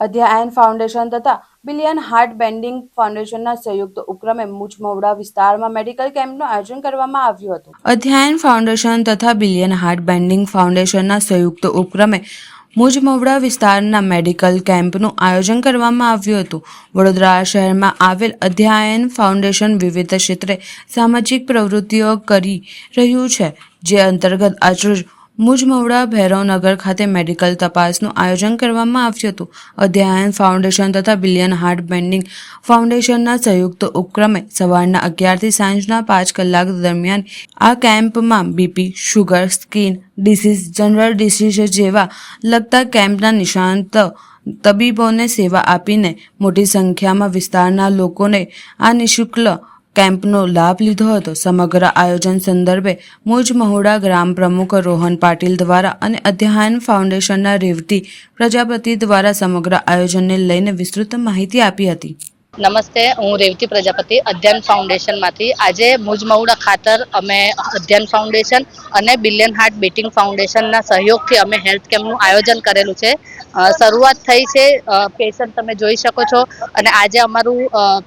અધ્યાયન foundation તથા billion heart bending ફાઉન્ડેશનના સંયુક્ત ઉપક્રમે મુજમવડા વિસ્તારમાં મેડિકલ કેમ્પનું આયોજન કરવામાં આવ્યું હતું. અધ્યાયન ફાઉન્ડેશન તથા બિલિયન હાર્ટ બેન્ડિંગ ફાઉન્ડેશનના સંયુક્ત ઉપક્રમે મુજમોવડા વિસ્તારના મેડિકલ કેમ્પનું આયોજન કરવામાં આવ્યું હતું. વડોદરા શહેરમાં આવેલ અધ્યાયન ફાઉન્ડેશન વિવિધ ક્ષેત્રે સામાજિક પ્રવૃત્તિઓ કરી રહ્યું છે, જે અંતર્ગત આજરોજ મુજમવડા ભૈરવનગર ખાતે મેડિકલ તપાસનું આયોજન કરવામાં આવ્યું હતું. અધ્યાયન ફાઉન્ડેશન તથા બિલિયન હાર્ટ બેન્ડિંગ ફાઉન્ડેશનના સંયુક્ત ઉપક્રમે સવારના અગિયારથી સાંજના પાંચ કલાક દરમિયાન આ કેમ્પમાં BP, sugar, skin disease, general disease જેવા લગતા કેમ્પના નિષ્ણાંત તબીબોને સેવા આપીને મોટી સંખ્યામાં વિસ્તારના લોકોને આ નિઃશુલ્ક કેમ્પનો લાભ લીધો હતો. સમગ્ર આયોજન સંદર્ભે મુજ મહુડા ગ્રામ પ્રમુખ રોહન પાટીલ દ્વારા અને અધ્યાયન ફાઉન્ડેશનના રેવતી પ્રજાપતિ દ્વારા સમગ્ર આયોજનને લઈને વિસ્તૃત માહિતી આપી હતી. નમસ્તે, હું રેવતી પ્રજાપતિ, અધ્યયન ફાઉન્ડેશનમાંથી. આજે મુજમહુડા ખાતર અમે અધ્યયન ફાઉન્ડેશન અને બિલિયન હાર્ટ બીટિંગ ફાઉન્ડેશનના સહયોગથી અમે હેલ્થ કેમ્પનું આયોજન કરેલું છે. શરૂઆત થઈ છે પેશન્ટ તમે જોઈ શકો છો. અને આજે અમારું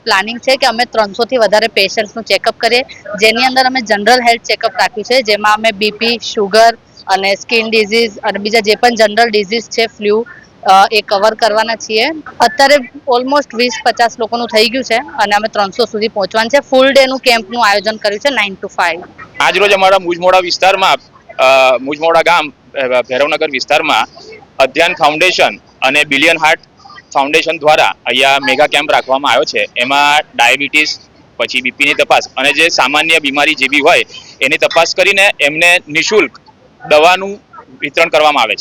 પ્લાનિંગ છે કે અમે ત્રણસોથી વધારે પેશન્ટ્સનું ચેકઅપ કરીએ. જેની અંદર અમે જનરલ હેલ્થ ચેકઅપ રાખ્યું છે, જેમાં અમે બીપી, શુગર અને સ્કિન ડિઝીઝ અને બીજા જે પણ જનરલ ડિઝીઝ છે, ફ્લૂ એ કવર કરવાના છીએ. અત્યારે ઓલમોસ્ટ વીસ પચાસ લોકોનું થઈ ગયું છે અને અમે ત્રણસો સુધી પહોંચવાનું છે. ફૂલ ડેનું કેમ્પનું આયોજન કર્યું છે નાઇન ટુ ફાઇવ આજરોજ અમારા મુજમોડા વિસ્તારમાં મુજમોડા ગામ ભૈરવનગર વિસ્તારમાં અધ્યયન ફાઉન્ડેશન અને બિલિયન હાર્ટ ફાઉન્ડેશન દ્વારા અહીંયા મેગા કેમ્પ રાખવામાં આવ્યો છે. એમાં ડાયાબિટીસ પછી બીપીની તપાસ અને જે સામાન્ય બીમારી જે બી હોય, એની તપાસ કરીને એમને નિઃશુલ્ક દવાનું વિતરણ કરવામાં આવે છે.